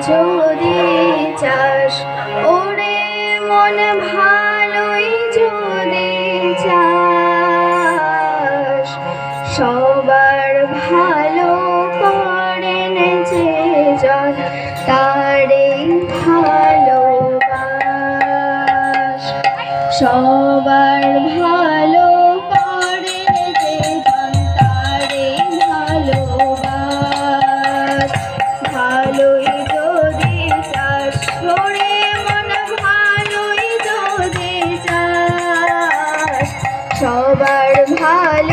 যদি ভালোই সবার ভালো করেন যে জন তারে ভালোবাস। সবার ভালো সবার ভালো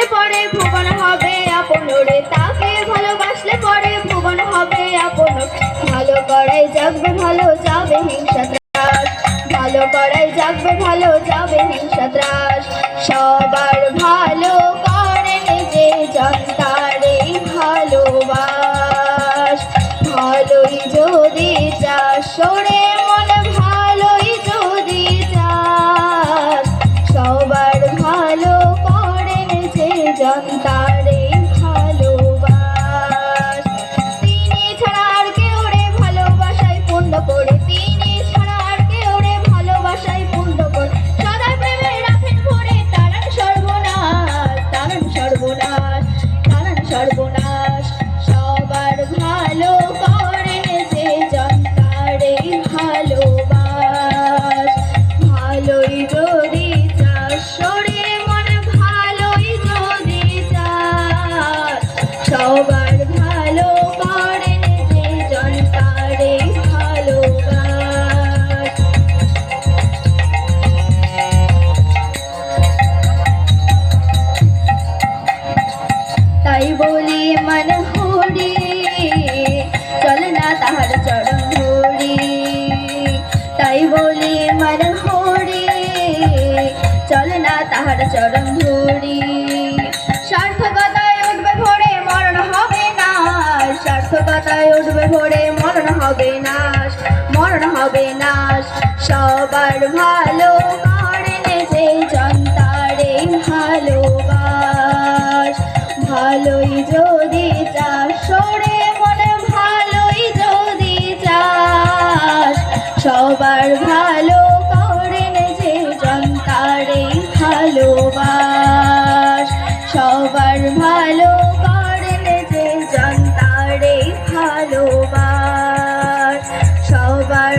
ভালোবাসলে পরে ভুবন হবে আপনরে। তাকে ভালোবাসলে পরে ভুবন হবে আপন ভালো করাই জাগবে, ভালো যাবে হিংসা ভালো করাই যাকবে ভালো যাবে হিংসা ত্রাস। সবার যে সবার ভালো করেন যে জনতারে ভালোবাস। তাই বলি হরি, চল না তাহার চরণ ধরি। তাই বলি, মন হরি, চল না তাহার চরণ ধরি। হবে নাশ। সবার ভালো করলে যে জনতারে ভালোবাস। ভালোই যদি চাস, সরে মনে, ভালোই যদি চাস। সবার ভালো করেন যে জনতারে ভালোবাস। সবার ভালো করেন যে জনতারে ভালোবাস। সবার